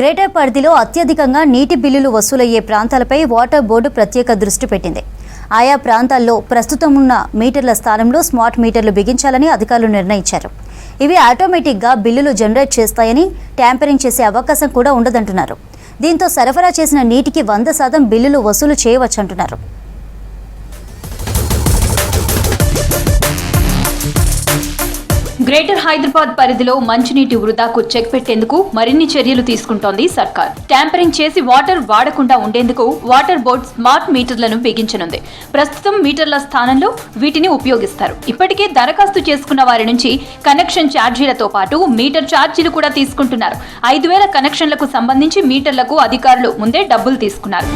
Greater పరిధిలో అత్యధికంగా నీటి బిల్లులు వసూలయ్యే ప్రాంతాలపై వాటర్ బోర్డు ప్రత్యేక దృష్టి పెట్టింది. ఆయా ప్రాంతాల్లో ప్రస్తుతం ఉన్న మీటర్ల స్థానంలో స్మార్ట్ మీటర్లు బిగించాలని అధికారులు నిర్ణయించారు. ఇవి ఆటోమేటిక్గా బిల్లులు జనరేట్ చేస్తాయని ట్యాంపరింగ్ చేసే అవకాశం కూడా ఉండదంటున్నారు. దీంతో సరఫరా చేసిన నీటికి వంద శాతం బిల్లులు వసూలు చేయవచ్చంటున్నారు. గ్రేటర్ హైదరాబాద్ పరిధిలో మంచినీటి వృధాకు చెక్ పెట్టేందుకు మరిన్ని చర్యలు తీసుకుంటోంది సర్కార్. ట్యాంపరింగ్ చేసి వాటర్ వాడకుండా ఉండేందుకు వాటర్ బోర్డ్ స్మార్ట్ మీటర్లను బిగించనుంది. ప్రస్తుతం మీటర్ల స్థానంలో వీటిని ఉపయోగిస్తారు. ఇప్పటికే దరఖాస్తు చేసుకున్న వారి నుంచి కనెక్షన్ ఛార్జీలతో పాటు మీటర్ ఛార్జీలు కూడా తీసుకుంటున్నారు. ఐదు వేల కనెక్షన్లకు సంబంధించి మీటర్లకు అధికారులు ముందే డబ్బులు తీసుకున్నారు.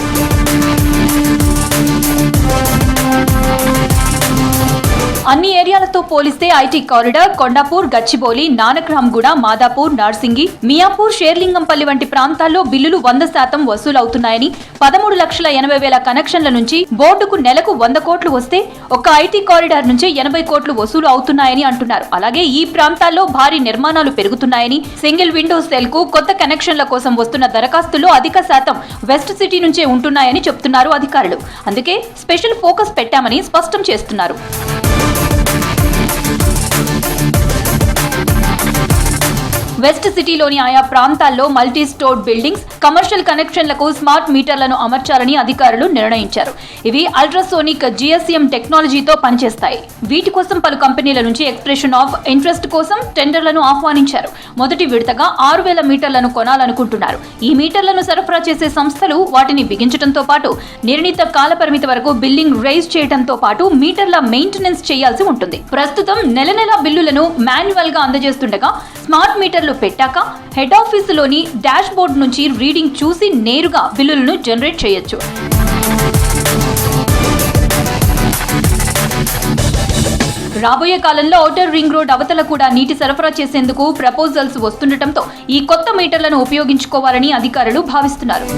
అన్ని ఏరియాలతో పోలిస్తే ఐటీ కారిడార్ కొండాపూర్ గచ్చిబౌలి నానక్రామ్గూడ మాదాపూర్ నార్సింగి మియాపూర్ షేర్లింగంపల్లి వంటి ప్రాంతాల్లో బిల్లులు వంద శాతం వసూలవుతున్నాయని పదమూడు లక్షల ఎనభై వేల కనెక్షన్ల నుంచి బోర్డుకు నెలకు వంద కోట్లు వస్తే ఒక ఐటీ కారిడార్ నుంచి ఎనభై కోట్లు వసూలు అవుతున్నాయని అంటున్నారు. అలాగే ఈ ప్రాంతాల్లో భారీ నిర్మాణాలు పెరుగుతున్నాయని సింగిల్ విండో సెల్కు కొత్త కనెక్షన్ల కోసం వస్తున్న దరఖాస్తుల్లో అధిక శాతం వెస్ట్ సిటీ నుంచే ఉంటున్నాయని చెప్తున్నారు అధికారులు. అందుకే స్పెషల్ ఫోకస్ పెట్టామని స్పష్టం చేస్తున్నారు. వెస్ట్ సిటీలోని ఆయా ప్రాంతాల్లో మల్టీ స్టోర్ బిల్డింగ్స్ కమర్షియల్ కనెక్షన్లకు స్మార్ట్ మీటర్లను అమర్చాలని అధికారులు నిర్ణయించారు. ఇవి అల్ట్రాసోనిక్ జిఎస్ఎం టెక్నాలజీతో పనిచేస్తాయి. వీటి కోసం పలు కంపెనీల నుంచి ఎక్స్ప్రెషన్ ఆఫ్ ఇంట్రెస్ట్ కోసం టెండర్లను ఆహ్వానించారు. మొదటి విడతగా ఆరు వేల మీటర్లను కొనాలనుకుంటున్నారు. ఈ మీటర్లను సరఫరా చేసే సంస్థలు వాటిని బిగించడంతో పాటు నిర్ణీత కాల పరిమితి వరకు బిల్లింగ్ రైజ్ చేయడంతో పాటు మీటర్ల మెయింటెనెన్స్ చేయాల్సి ఉంటుంది. ప్రస్తుతం నెల నెల బిల్లులను మాన్యువల్గా అందజేస్తుండగా స్మార్ట్ మీటర్లు పెట్టాక హెడ్ ఆఫీసులోని డాష్ బోర్డ్ నుంచి రీడింగ్ చూసి నేరుగా బిల్లులను జనరేట్ చేయొచ్చు. రాబోయే కాలంలో ఔటర్ రింగ్ రోడ్ అవతల కూడా నీటి సరఫరా చేసేందుకు ప్రపోజల్స్ వస్తుండటంతో ఈ కొత్త మీటర్లను ఉపయోగించుకోవాలని అధికారులు భావిస్తున్నారు.